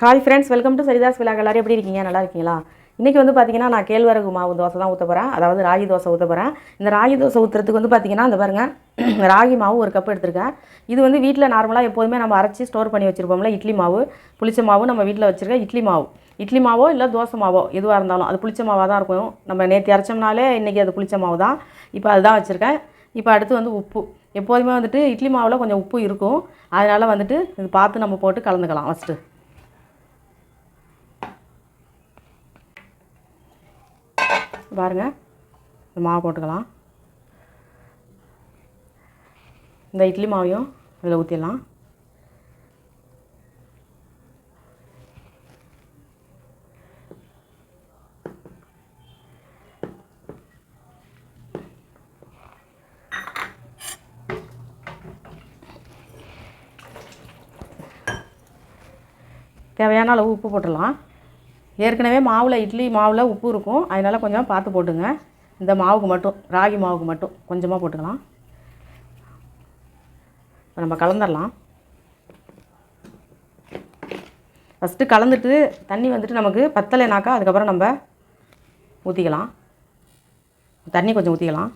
Hi friends welcome to Saritha's விழா எல்லாரும் எப்படி இருக்கீங்க? நல்லா இருக்கீங்களா? இன்றைக்கி வந்து பார்த்தீங்கன்னா நான் கேழ்வரகு மாவு தோசை தான் ஊற்ற போகிறேன் அதாவது ராகி தோசை ஊற்ற போகிறேன் இந்த ராகி தோசை ஊற்றுறதுக்கு வந்து பார்த்தீங்கன்னா இந்த பாருங்கள் ராகி மாவு ஒரு கப் எடுத்திருக்கேன். இது வந்து வீட்டில் நார்மலாக எப்போதுமே நம்ம அரைச்சி ஸ்டோர் பண்ணி வச்சுருப்போம்ல இட்லி மாவு. புளிச்ச மாவு நம்ம வீட்டில் வச்சுருக்க இட்லி மாவு. இட்லி மாவோ இல்லை தோசை மாவோ எதுவாக இருந்தாலும். அது புளிச்ச மாவாக தான் இருக்கும். நம்ம நேற்று அரைச்சோம்னாலே இன்றைக்கி அது புளிச்ச மாவு தான். இப்போ அதுதான் வச்சுருக்கேன். இப்போ அடுத்து வந்து உப்பு. எப்போதுமே வந்துட்டு இட்லி மாவில் கொஞ்சம் உப்பு இருக்கும். அதனால் வந்துட்டு இது பார்த்து நம்ம போட்டு கலந்துக்கலாம் ஃபஸ்ட்டு பாருங்கள் இந்த மாவு போட்டுக்கலாம். இந்த இட்லி மாவையும் இதில் ஊற்றிடலாம் தேவையான அளவு உப்பு போட்டுடலாம். ஏற்கனவே மாவில் இட்லி மாவில் உப்பு இருக்கும். அதனால் கொஞ்சம் பார்த்து போட்டுங்க. இந்த மாவுக்கு மட்டும் ராகி மாவுக்கு மட்டும் கொஞ்சமாக போட்டுக்கலாம். இப்போ நம்ம கலந்துடலாம் ஃபஸ்ட்டு கலந்துட்டு தண்ணி வந்துட்டு நமக்கு பத்தலைனாக்கா அதுக்கப்புறம் நம்ம ஊற்றிக்கலாம் தண்ணி கொஞ்சம் ஊற்றிக்கலாம்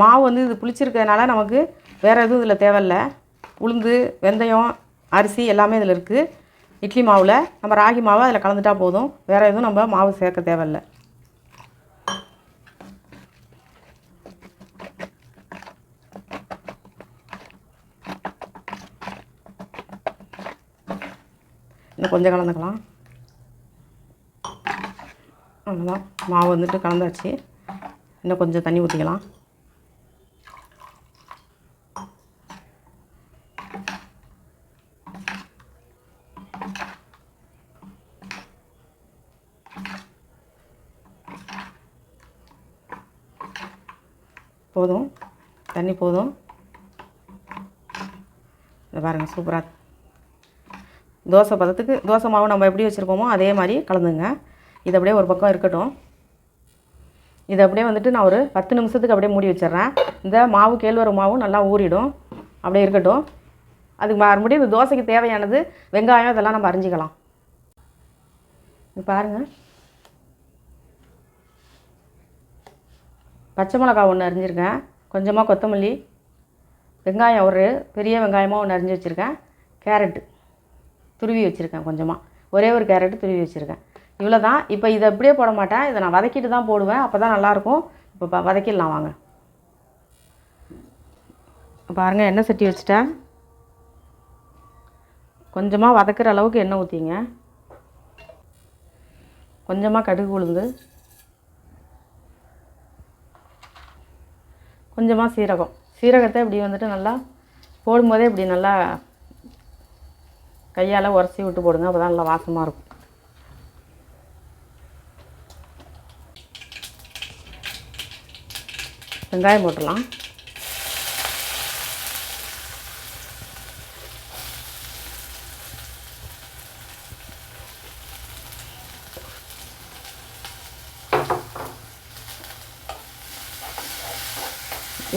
மாவு வந்து இது புளிச்சிருக்கிறதுனால நமக்கு வேறு எதுவும் இதில் தேவையில்ல. உளுந்து வெந்தயம் அரிசி எல்லாமே இதில் இருக்குது இட்லி மாவில் நம்ம ராகி மாவை அதில் கலந்துட்டா போதும். வேறு எதுவும் நம்ம மாவு சேர்க்க தேவையில்ல. இன்னும் கொஞ்சம் கலந்துக்கலாம். அவ்வளோதான் மாவு வந்துட்டு கலந்தாச்சு. இன்னும் கொஞ்சம் தண்ணி ஊற்றிக்கலாம் போதும். தண்ணி போதும். இதை பாருங்கள் சூப்பராக தோசை பதத்துக்கு தோசை மாவு நம்ம எப்படி வச்சுருப்போமோ அதே மாதிரி கலந்துங்க. இது அப்படியே ஒரு பக்கம் இருக்கட்டும். இதை அப்படியே வந்துட்டு நான் ஒரு பத்து நிமிஷத்துக்கு அப்படியே மூடி வச்சிடுறேன். இந்த மாவு கேழ்வரகு மாவும் நல்லா ஊறிடும். அப்படியே இருக்கட்டும். அதுக்கு மறுபடியும் இந்த தோசைக்கு தேவையானது வெங்காயம் இதெல்லாம் நம்ம அரிஞ்சிக்கலாம். இது பாருங்கள் பச்சை மிளகா ஒன்று அரிஞ்சிருக்கேன். கொஞ்சமாக கொத்தமல்லி வெங்காயம் ஒரு பெரிய வெங்காயமாக ஒன்று அரிஞ்சு வச்சுருக்கேன். கேரட்டு துருவி வச்சுருக்கேன் கொஞ்சமாக ஒரே ஒரு கேரட்டு துருவி வச்சுருக்கேன். இவ்வளோ தான் இப்போ இதை அப்படியே போட மாட்டேன். இதை நான் வதக்கிட்டு தான் போடுவேன். அப்போ தான் நல்லாயிருக்கும் இப்போ வதக்கிடலாம் வாங்க. பாருங்கள் எண்ணெய் சட்டி வச்சுட்டேன். கொஞ்சமாக வதக்குற அளவுக்கு எண்ணெய் ஊற்றிங்க கொஞ்சமாக கடுகு உளுந்து. கொஞ்சமாக சீரகம். சீரகத்தை இப்படி வந்துட்டு நல்லா போடும்போதே இப்படி நல்லா கையால் உரசி விட்டு போடுங்க. அப்போ தான் நல்லா வாசமாக இருக்கும். வெங்காயம் போட்டுடலாம்.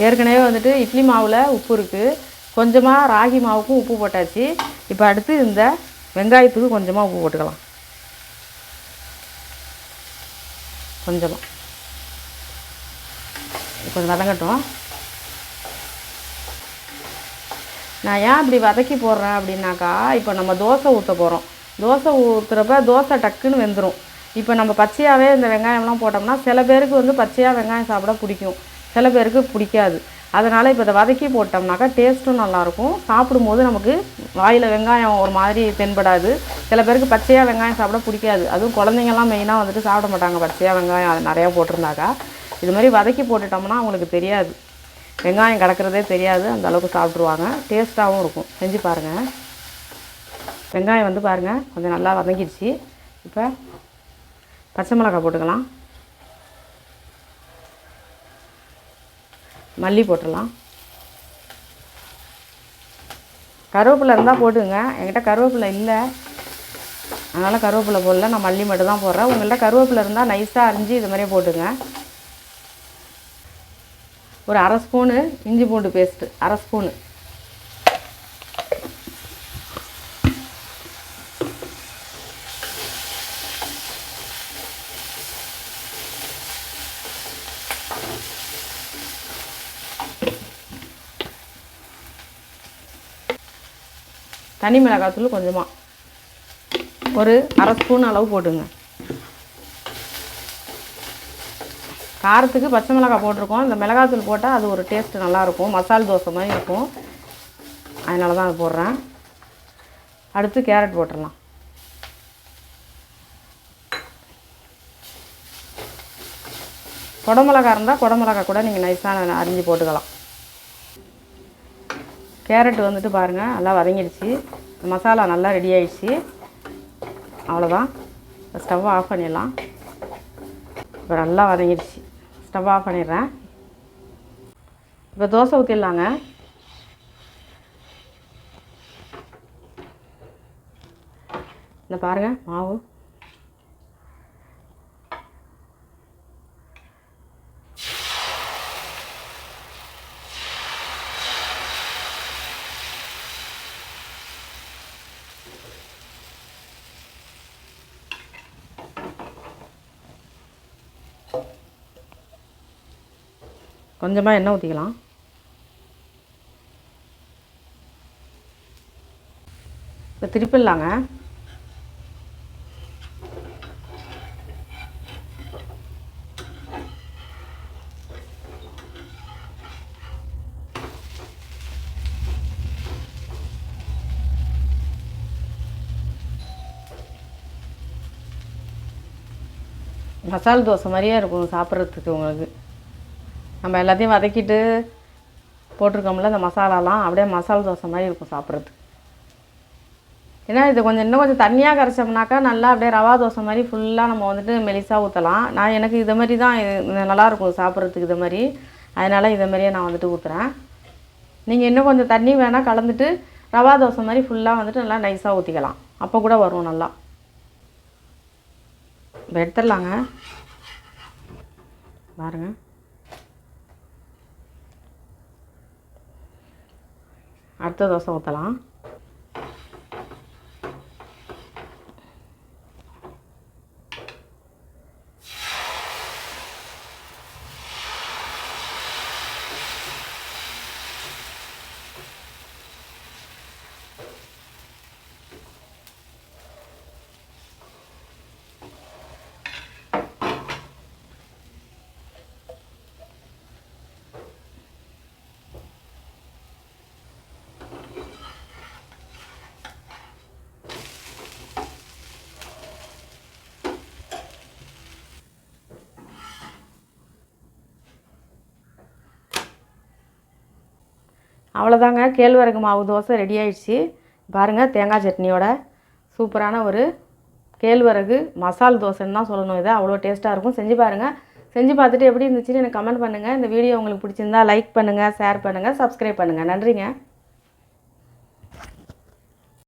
ஏற்கனவே வந்துட்டு இட்லி மாவில் உப்பு இருக்குது கொஞ்சமாக ராகி மாவுக்கும் உப்பு போட்டாச்சு. இப்போ அடுத்து இந்த வெங்காயத்துக்கு கொஞ்சமாக உப்பு போட்டுக்கலாம். கொஞ்சமாக கொஞ்சம் வதங்கட்டும். நான் ஏன் இப்படி வதக்கி போடுறேன் அப்படின்னாக்கா இப்போ நம்ம தோசை ஊற்ற போகிறோம் தோசை ஊற்றுறப்ப தோசை டக்குன்னு வெந்துடும் இப்போ நம்ம பச்சையாகவே இந்த வெங்காயம்லாம் போட்டோம்னா சில பேருக்கு வந்து பச்சையாக வெங்காயம் சாப்பிட பிடிக்கும். சில பேருக்கு பிடிக்காது. அதனால் இப்போ இதை வதக்கி போட்டோம்னாக்கா டேஸ்ட்டும் நல்லாயிருக்கும் சாப்பிடும்போது நமக்கு வாயில் வெங்காயம் ஒரு மாதிரி தென்படாது. சில பேருக்கு பச்சையாக வெங்காயம் சாப்பிட பிடிக்காது. அதுவும் குழந்தைங்கள்லாம் மெயினாக வந்துட்டு சாப்பிட மாட்டாங்க. பச்சையாக வெங்காயம் அது நிறையா போட்டிருந்தாக்கா. இது மாதிரி வதக்கி போட்டுட்டோம்னா அவங்களுக்கு தெரியாது. வெங்காயம் கிடக்கிறதே தெரியாது. அந்த அளவுக்கு சாப்பிட்ருவாங்க டேஸ்ட்டாகவும் இருக்கும். செஞ்சு பாருங்கள் வெங்காயம் வந்து பாருங்கள் கொஞ்சம் நல்லா வதங்கிடுச்சு. இப்போ பச்சை மிளகாய் போட்டுக்கலாம். மல்லி போட்டுடலாம். கருவேப்பிலை இருந்தால் போட்டுங்க என்கிட்ட கருவேப்பிலை இல்லை. அதனால் கருவேப்பிலை போடல. நான் மல்லி மட்டும் தான் போடுறேன். உங்கள்கிட்ட கருவேப்பிலை இருந்தால் நைஸாக அரிஞ்சு இது மாதிரியே போட்டுங்க ஒரு அரை ஸ்பூனு இஞ்சி பூண்டு பேஸ்ட்டு அரை ஸ்பூனு. தனி மிளகாத்தூள் கொஞ்சமாக ஒரு அரை ஸ்பூன் அளவு போட்டுங்க. காரத்துக்கு பச்சை மிளகாய் போட்டிருக்கோம். இந்த மிளகாத்தூள் போட்டால் அது ஒரு டேஸ்ட்டு நல்லாயிருக்கும். மசால் தோசை மாதிரி இருக்கும். அதனால தான் அது போடுறேன். அடுத்து கேரட் போட்டுடலாம். குடமிளகா இருந்தால் குடமிளகா கூட நீங்கள் நைஸாக அரிஞ்சு போட்டுக்கலாம். கேரட் வந்துட்டு பாருங்கள் நல்லா வதங்கிடுச்சு. மசாலா நல்லா ரெடி ஆயிடுச்சு. அவ்வளோதான் ஸ்டவ் ஆஃப் பண்ணிடலாம். இப்போ நல்லா வதங்கிடுச்சு. ஸ்டவ் ஆஃப் பண்ணிடுறேன். இப்போ தோசை ஊற்றிடலாங்க இந்த பாருங்கள் மாவு. கொஞ்சமாக எண்ணெய் ஊற்றிக்கலாம் இப்போ திருப்பிடலாங்க. மசால் தோசை மாதிரியே இருக்கும் சாப்பிட்றதுக்கு உங்களுக்கு. நம்ம எல்லாத்தையும் வதக்கிட்டு போட்டிருக்கோம்ல இந்த மசாலாலாம். அப்படியே மசாலா தோசை மாதிரி இருக்கும் சாப்பிட்றது ஏன்னா இது கொஞ்சம் இன்னும் கொஞ்சம் தண்ணியாக கரைச்சோம்னாக்கா நல்லா அப்படியே ரவா தோசை மாதிரி ஃபுல்லாக நம்ம வந்துட்டு மெலிசாக ஊற்றலாம் நான் எனக்கு இதை மாதிரி தான் இது நல்லாயிருக்கும் சாப்பிட்றதுக்கு இதை மாதிரி. அதனால் இதை மாதிரியே நான் வந்துட்டு ஊற்றுறேன் நீங்கள் இன்னும் கொஞ்சம் தண்ணி வேணால் கலந்துட்டு ரவா தோசை மாதிரி ஃபுல்லாக வந்துட்டு நல்லா நைஸாக ஊற்றிக்கலாம் அப்போ கூட வரும் நல்லா. இப்போ எடுத்துடலாங்க. பாருங்க. அடுத்த தோசை ஊற்றலாம் அவ்வளோதாங்க கேழ்வரகு மாவு தோசை ரெடி ஆயிடுச்சு. பாருங்கள் தேங்காய் சட்னியோட சூப்பரான ஒரு கேழ்வரகு மசால் தோசைன்னு தான் சொல்லணும். இதை அவ்வளோ டேஸ்ட்டாக இருக்கும். செஞ்சு பாருங்கள் செஞ்சு பார்த்துட்டு எப்படி இருந்துச்சுன்னு எனக்கு கமெண்ட் பண்ணுங்கள் இந்த வீடியோ உங்களுக்கு பிடிச்சிருந்தா லைக் பண்ணுங்கள் ஷேர் பண்ணுங்கள் சப்ஸ்கிரைப் பண்ணுங்கள் நன்றிங்க.